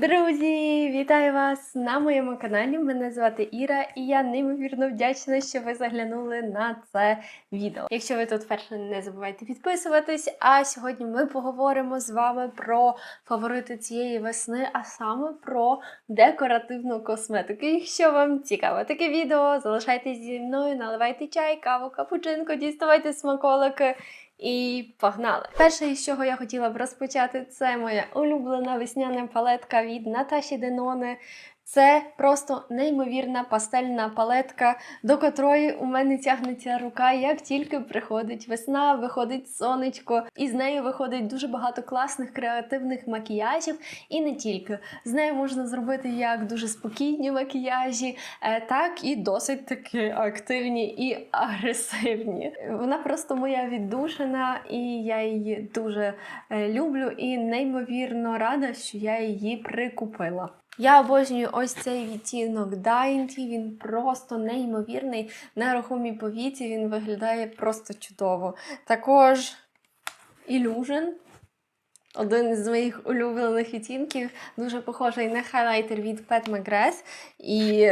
Друзі, вітаю вас на моєму каналі. Мене звати Іра, і я неймовірно вдячна, що ви заглянули на це відео. Якщо ви тут вперше, не забувайте підписуватись. А сьогодні ми поговоримо з вами про фаворити цієї весни, а саме про декоративну косметику. Якщо вам цікаво таке відео, залишайтесь зі мною, наливайте чай, каву, капучинко, діставайте смаколики. І погнали! Перше, з чого я хотіла б розпочати, це моя улюблена весняна палетка від Наташі Деноне. Це просто неймовірна пастельна палетка, до котрої у мене тягнеться рука, як тільки приходить весна, виходить сонечко, і з нею виходить дуже багато класних креативних макіяжів. І не тільки з нею можна зробити як дуже спокійні макіяжі, е, так і досить таки активні і агресивні. Вона просто моя віддушина, і я її дуже е, люблю і неймовірно рада, що я її прикупила. Я обожнюю ось цей відтінок Dainty, він просто неймовірний. На рухомій повіці він виглядає просто чудово. Також Illusion. Один з моїх улюблених відтінків, дуже похожий на хайлайтер від Pat McGrath. І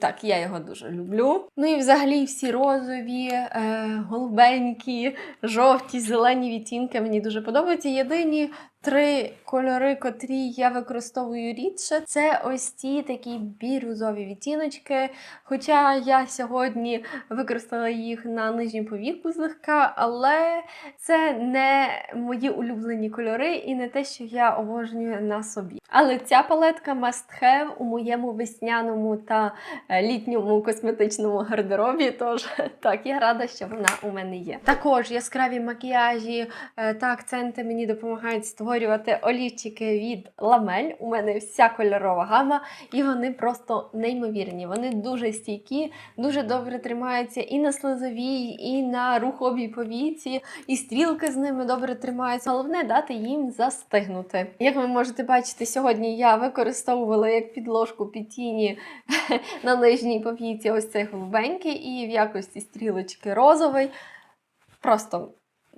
так, я його дуже люблю. Ну і взагалі всі розові, е, голубенькі, жовті, зелені відтінки мені дуже подобаються. Єдині три кольори, котрі я використовую рідше, це ось ці такі бірюзові відтіночки. Хоча я сьогодні використала їх на нижній повіку злегка, але це не мої улюблені кольори і не те, що я обожнюю на собі. Але ця палетка must have у моєму весняному та е, літньому косметичному гардеробі. Тож так, я рада, що вона у мене є. Також яскраві макіяжі е, та акценти мені допомагають створювати олівчики від ламель. У мене вся кольорова гама, і вони просто неймовірні. Вони дуже стійкі, дуже добре тримаються і на слизовій, і на руховій повіці, і стрілки з ними добре тримаються. Головне дати їм застигнути. Як ви можете бачити, сьогодні я використовувала як підложку під тіні на нижній повіці ось цей голубенький, і в якості стрілочки розовий. Просто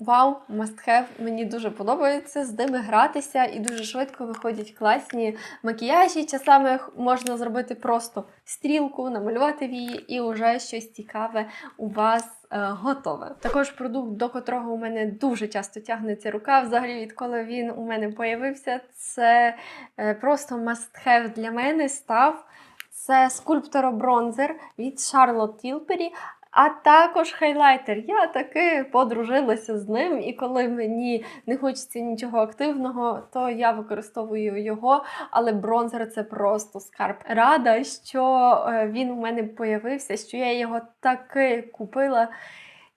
вау, must have. Мені дуже подобається з ними гратися, і дуже швидко виходять класні макіяжі. Часами можна зробити просто стрілку, намалювати вії, і вже щось цікаве у вас е, готове. Також продукт, до котрого у мене дуже часто тягнеться рука. Взагалі, відколи він у мене появився, це е, просто must have для мене став. Це скульпторо-бронзер від Charlotte Tilbury, а також хайлайтер. Я таки подружилася з ним, і коли мені не хочеться нічого активного, то я використовую його. Але бронзер це просто скарб. Рада, що е, він у мене появився, що я його таки купила.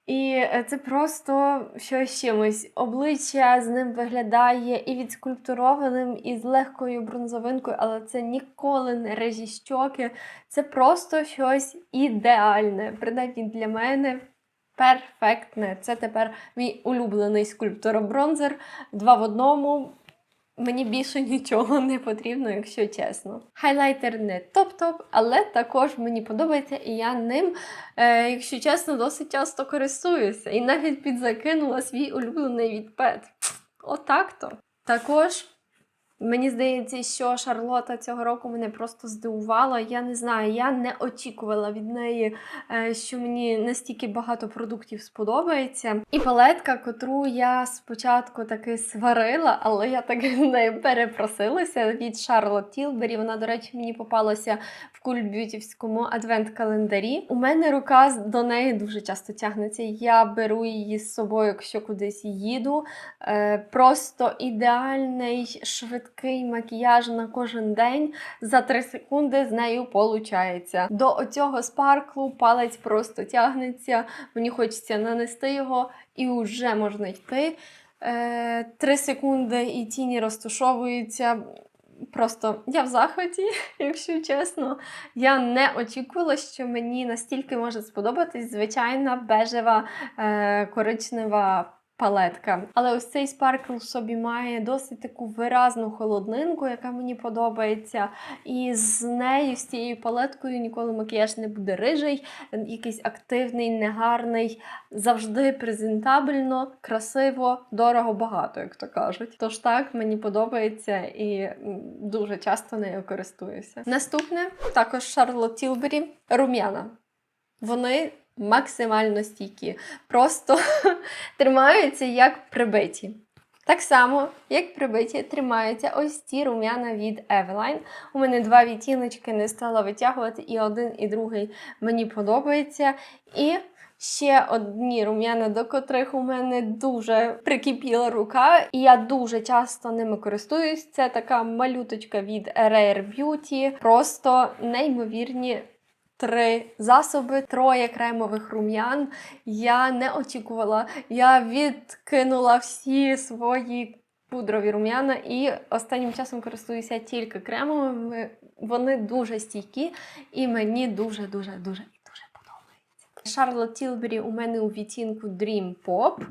І е, це просто щось чимось. Обличчя з ним виглядає і відскульптурованим, і з легкою бронзовинкою, але це ніколи не режі щоки. Це просто щось ідеальне. Принаймні для мене перфектне. Це тепер мій улюблений скульптор-бронзер. Два в одному. Мені більше нічого не потрібно, якщо чесно. Хайлайтер не топ-топ, але також мені подобається, і я ним, е, якщо чесно, досить часто користуюся. І навіть підзакинула свій улюблений відпет. Отак-то. Також мені здається, що Шарлота цього року мене просто здивувала. Я не знаю, я не очікувала від неї, е, що мені настільки багато продуктів сподобається. І палетка, котру я спочатку таки сварила, але я таки з нею перепросилася від Charlotte Tilbury. Вона, до речі, мені попалася в культб'ютівському адвент-календарі. У мене рука до неї дуже часто тягнеться. Я беру її з собою, якщо кудись їду. Е, Просто ідеальний швидкий макіяж на кожен день. За 3 секунди з нею получається. До оцього спарклу палець просто тягнеться. Мені хочеться нанести його, і вже можна йти. Е, Три секунди і тіні розтушовуються. Просто я в захваті, якщо чесно. Я не очікувала, що мені настільки може сподобатись звичайна бежева е, коричнева палетка. Але ось цей спаркл в собі має досить таку виразну холоднинку, яка мені подобається. І з нею, з цією палеткою, ніколи макіяж не буде рижий, якийсь активний, негарний, завжди презентабельно, красиво, дорого, багато, як то кажуть. Тож так, мені подобається і дуже часто нею користуюся. Наступне також Charlotte Tilbury рум'яна. Вони максимально стійкі, просто тримаються як прибиті. Так само, як прибиті, тримаються ось ці рум'яна від Eveline. У мене два відтіночки не стала витягувати, і один, і другий мені подобається. І ще одні рум'яна, до котрих у мене дуже прикипіла рука, і я дуже часто ними користуюсь. Це така малюточка від Rare Beauty. Просто неймовірні три засоби, троє кремових рум'ян. Я не очікувала. Я відкинула всі свої пудрові рум'яна і останнім часом користуюся тільки кремовими. Вони дуже стійкі і мені дуже дуже подобається. Charlotte Tilbury у мене у відтінку Dream Pop.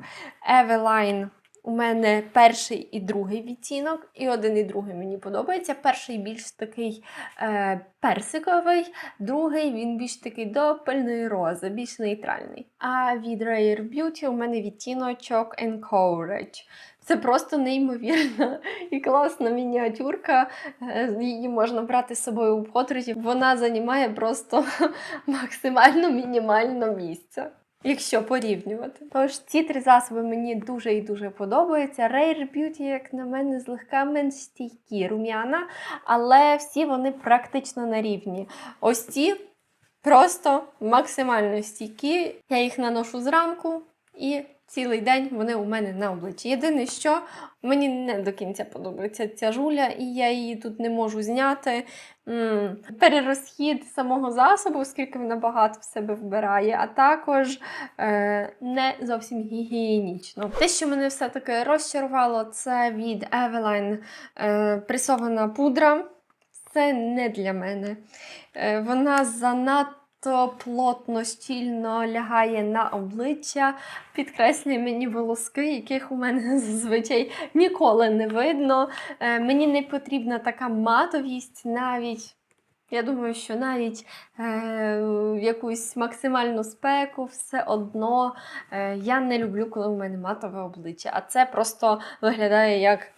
Eveline у мене перший і другий відтінок, і один і другий мені подобається. Перший більш такий е, персиковий, другий він більш такий до пильної рози, більш нейтральний. А від Rare Beauty у мене відтіночок Encourage. Це просто неймовірна і класна мініатюрка. Е, Її можна брати з собою у подорожі. Вона займає просто максимально мінімально місця. Якщо порівнювати. Тож ці три засоби мені дуже і дуже подобаються. Rare Beauty, як на мене, злегка менш стійкі рум'яна, але всі вони практично на рівні. Ось ці просто максимально стійкі. Я їх наношу зранку і цілий день вони у мене на обличчі. Єдине, що мені не до кінця подобається ця жуля, і я її тут не можу зняти. Перерозхід самого засобу, оскільки вона багато в себе вбирає, а також е, не зовсім гігієнічно. Те, що мене все-таки розчарувало, це від Eveline е, пресована пудра. Це не для мене. Е, вона занадто плотно, щільно лягає на обличчя, підкреслює мені волоски, яких у мене зазвичай ніколи не видно. Е, мені не потрібна така матовість навіть. Я думаю, що навіть е, якусь максимальну спеку все одно е, я не люблю, коли у мене матове обличчя. А це просто виглядає як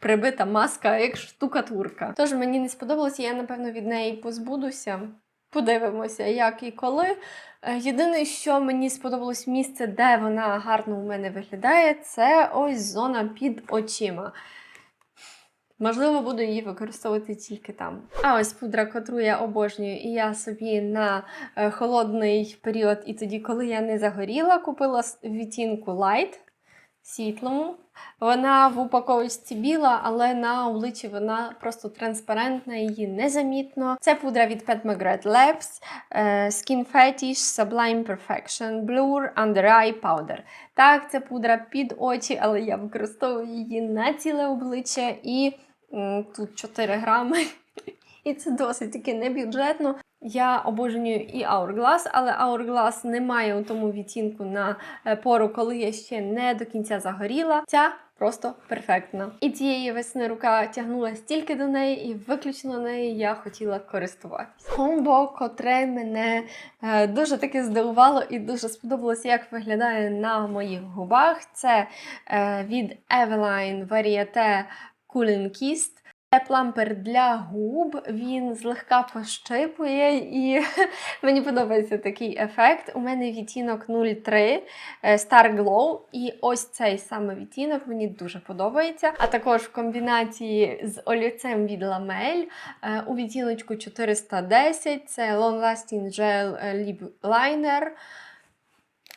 прибита маска, як штукатурка. Тож мені не сподобалося, я напевно від неї позбудуся. Подивимося, як і коли. Е, Єдине, що мені сподобалось місце, де вона гарно у мене виглядає, це ось зона під очима. Можливо, буду її використовувати тільки там. А ось пудра, котру я обожнюю, і я собі на е, холодний період, і тоді, коли я не загоріла, купила відтінку Light світлому. Вона в упаковочці біла, але на обличчі вона просто транспарентна, її незамітно. Це пудра від Pat McGrath Labs е, Skin Fetish Sublime Perfection Blur Under Eye Powder. Так, це пудра під очі, але я використовую її на ціле обличчя і тут 4 грами. І це досить таки небюджетно. Я обожнюю і Hourglass, але Hourglass немає у тому відтінку на е, пору, коли я ще не до кінця загоріла. Ця просто перфектна. І цієї весни рука тягнулася тільки до неї, і виключно нею я хотіла користуватися. Комбо, котре мене е, дуже таки здивувало і дуже сподобалося, як виглядає на моїх губах. Це е, від Eveline Varieté Cooling Kist. Плампер для губ, він злегка пощипує, і мені подобається такий ефект. У мене відтінок 03 е, Star Glow, і ось цей саме відтінок мені дуже подобається. А також в комбінації з олівцем від Lamel е, у відтіночку 410 це Long Lasting Gel е, Lip Liner.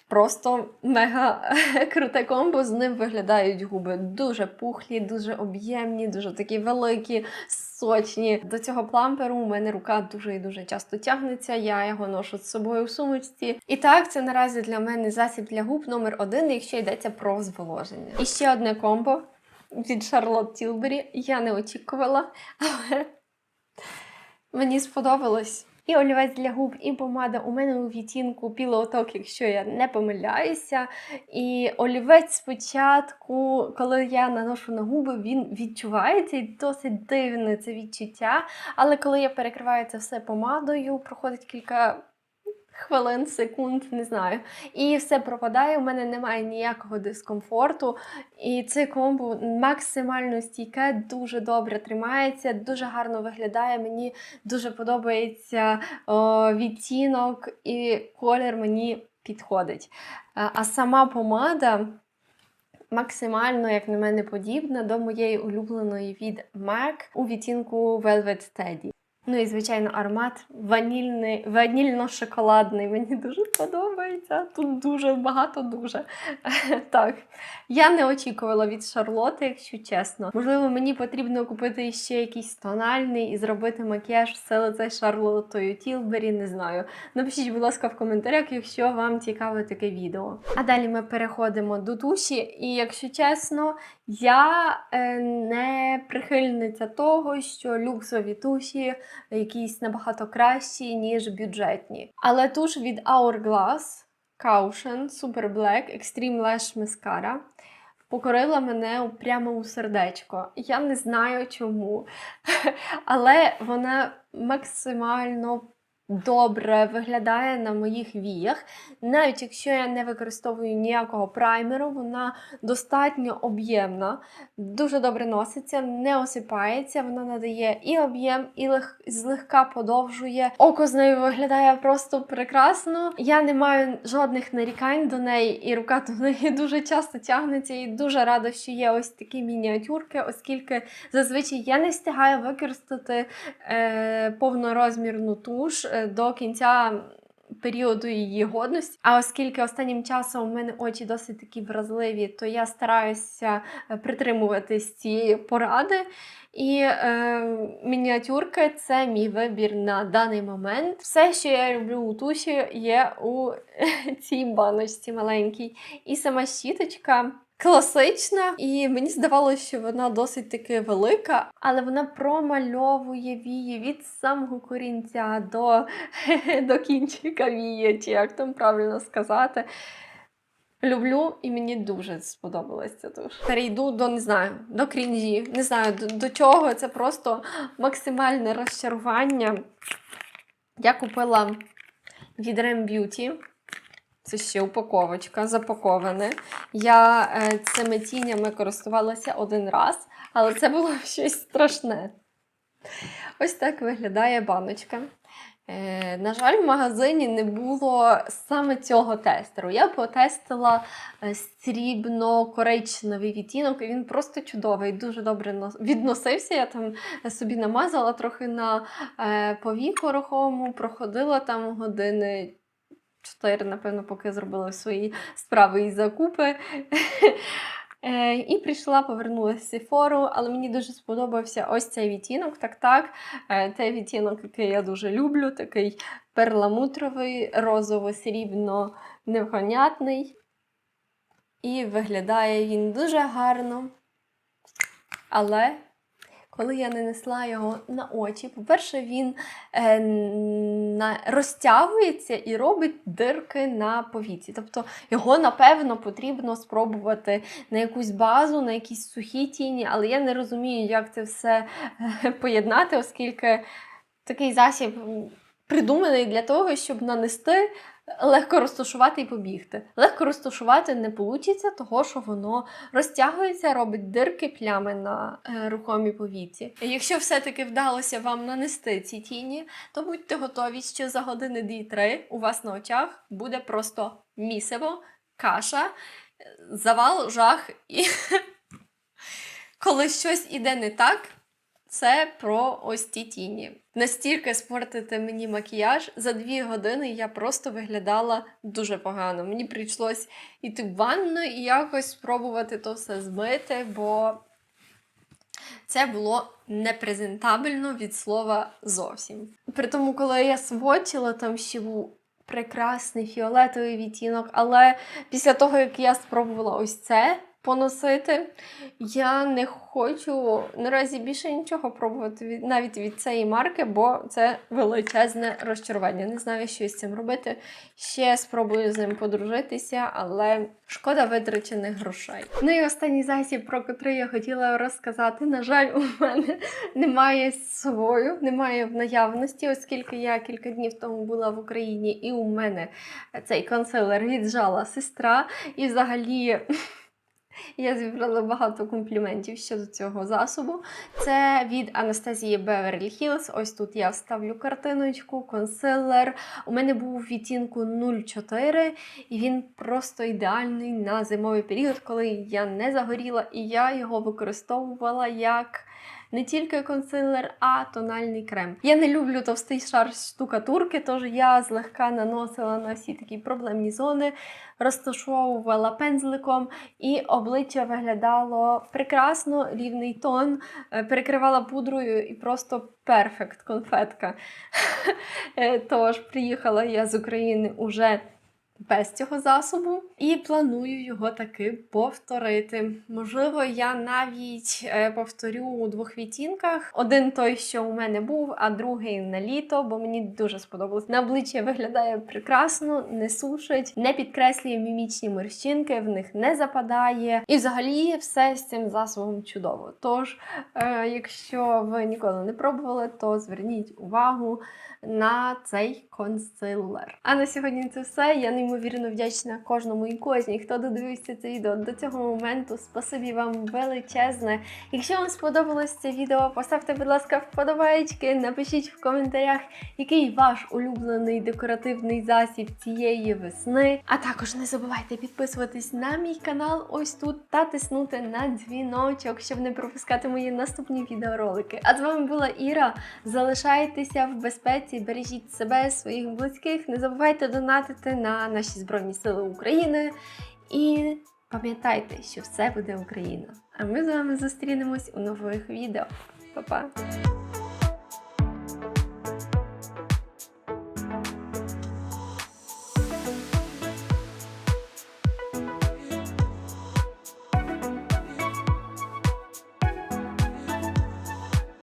Просто мега круте комбо. З ним виглядають губи дуже пухлі, дуже об'ємні, дуже такі великі, сочні. До цього пламперу у мене рука дуже і дуже часто тягнеться. Я його ношу з собою в сумочці. І так, це наразі для мене засіб для губ номер один, якщо йдеться про зволоження. І ще одне комбо від Charlotte Tilbury. Я не очікувала, але мені сподобалось. І олівець для губ, і помада у мене у відтінку пілоток, якщо я не помиляюся. І олівець спочатку, коли я наношу на губи, він відчувається і досить дивне це відчуття. Але коли я перекриваю це все помадою, проходить кілька. Хвилин, секунд, не знаю. І все пропадає, у мене немає ніякого дискомфорту. І це комбо максимально стійке, дуже добре тримається, дуже гарно виглядає. Мені дуже подобається о, відтінок і колір мені підходить. А, сама помада максимально, як на мене, подібна до моєї улюбленої від MAC у відтінку Velvet Teddy. Ну і, звичайно, аромат ванільний, ванільно-шоколадний. Мені дуже подобається. Тут дуже багато дуже. Так. Я не очікувала від Шарлоти, якщо чесно. Можливо, мені потрібно купити ще якийсь тональний і зробити макіяж все лице Шарлотою Тілбері, не знаю. Напишіть, будь ласка, в коментарях, якщо вам цікаве таке відео. А далі ми переходимо до туші, і якщо чесно, я е, не прихильниця того, що люксові туші якісь набагато кращі, ніж бюджетні. Але туш від Hourglass Caution Super Black Extreme Lash Mascara покорила мене прямо у сердечко. Я не знаю чому. Але вона максимально добре виглядає на моїх віях. Навіть якщо я не використовую ніякого праймеру, вона достатньо об'ємна, дуже добре носиться, не осипається, вона надає і об'єм, і лег... злегка подовжує. Око з нею виглядає просто прекрасно. Я не маю жодних нарікань до неї, і рука до неї дуже часто тягнеться. І дуже рада, що є ось такі мініатюрки, оскільки зазвичай я не встигаю використати е, повнорозмірну туш до кінця періоду її годності. А оскільки останнім часом у мене очі досить такі вразливі, то я стараюся е, притримуватись цієї поради. І е, мініатюрки це мій вибір на даний момент. Все, що я люблю у туші, є у цій баночці маленькій. І сама щіточка. Класична, і мені здавалося, що вона досить таки велика, але вона промальовує вії від самого корінця до, до кінчика вії, чи як там правильно сказати. Люблю і мені дуже сподобалася ця. Перейду до не знаю, до крінжі. Не знаю до, до чого. Це просто максимальне розчарування. Я купила від Rem Beauty. Це ще упаковочка, запаковане. Я е, цими тінями користувалася один раз, але це було щось страшне. Ось так виглядає баночка. Е, на жаль, в магазині не було саме цього тестеру. Я потестила е, срібно-коричневий відтінок, і він просто чудовий, дуже добре відносився. Я там собі намазала трохи на повіку рухому, проходила там години. Чотири, напевно, поки зробила свої справи і закупи. Е, І прийшла, повернулася з Сефору, але мені дуже сподобався ось цей відтінок. Так-так, Цей відтінок, який я дуже люблю, такий перламутровий, розово-срібно невгонятний. І виглядає він дуже гарно. Але коли я нанесла його на очі, по-перше, він е, на, розтягується і робить дирки на повіці. Тобто його, напевно, потрібно спробувати на якусь базу, на якісь сухі тіні, але я не розумію, як це все е, поєднати, оскільки такий засіб придуманий для того, щоб нанести. Легко розташувати і побігти. Легко розташувати не вийде, того що воно розтягується, робить дирки, плями на е, рухомій повіці. Якщо все-таки вдалося вам нанести ці тіні, то будьте готові, що за години 2-3 у вас на очах буде просто місиво, каша, е, завал, жах і коли щось іде не так. Це про ось ті тіні. Настільки спортити мені макіяж, за дві години я просто виглядала дуже погано. Мені прийшлось іти в ванну і якось спробувати то все змити, бо це було непрезентабельно від слова зовсім. При тому, коли я сводчила, там ще був прекрасний фіолетовий відтінок, але після того, як я спробувала ось це, поносити. Я не хочу наразі більше нічого пробувати від, навіть від цієї марки, бо це величезне розчарування. Не знаю, що з цим робити. Ще спробую з ним подружитися, але шкода витрачених грошей. Ну і останній засіб, про котрий я хотіла розказати. На жаль, у мене немає з собою, немає в наявності, оскільки я кілька днів тому була в Україні, і у мене цей консилер віджала сестра. І взагалі. Я зібрала багато компліментів щодо цього засобу. Це від Анастасії Беверлі Хілс. Ось тут я вставлю картиночку, консилер. У мене був відтінку 0,4, і він просто ідеальний на зимовий період, коли я не загоріла, і я його використовувала як. Не тільки консилер, а тональний крем. Я не люблю товстий шар штукатурки, тож я злегка наносила на всі такі проблемні зони, розташовувала пензликом, і обличчя виглядало прекрасно, рівний тон, е, перекривала пудрою і просто перфект конфетка. Е, Тож приїхала я з України уже без цього засобу і планую його таки повторити. Можливо, я навіть е, повторю у двох відтінках. Один той, що у мене був, а другий на літо, бо мені дуже сподобалось. На обличчя виглядає прекрасно, не сушить, не підкреслює мімічні морщинки, в них не западає. І взагалі все з цим засобом чудово. Тож, е, якщо ви ніколи не пробували, то зверніть увагу на цей консилер. А на сьогодні це все. Я неймовірно вдячна кожному і кожній, хто додивився це відео до цього моменту. Спасибі вам величезне. Якщо вам сподобалось це відео, поставте, будь ласка, вподобайки, напишіть в коментарях, який ваш улюблений декоративний засіб цієї весни. А також не забувайте підписуватись на мій канал ось тут та тиснути на дзвіночок, щоб не пропускати мої наступні відеоролики. А з вами була Іра. Залишайтеся в безпеці, бережіть себе, своїх близьких. Не забувайте донатити на наші Збройні Сили України. І пам'ятайте, що все буде Україна. А ми з вами зустрінемось у нових відео. Па-па!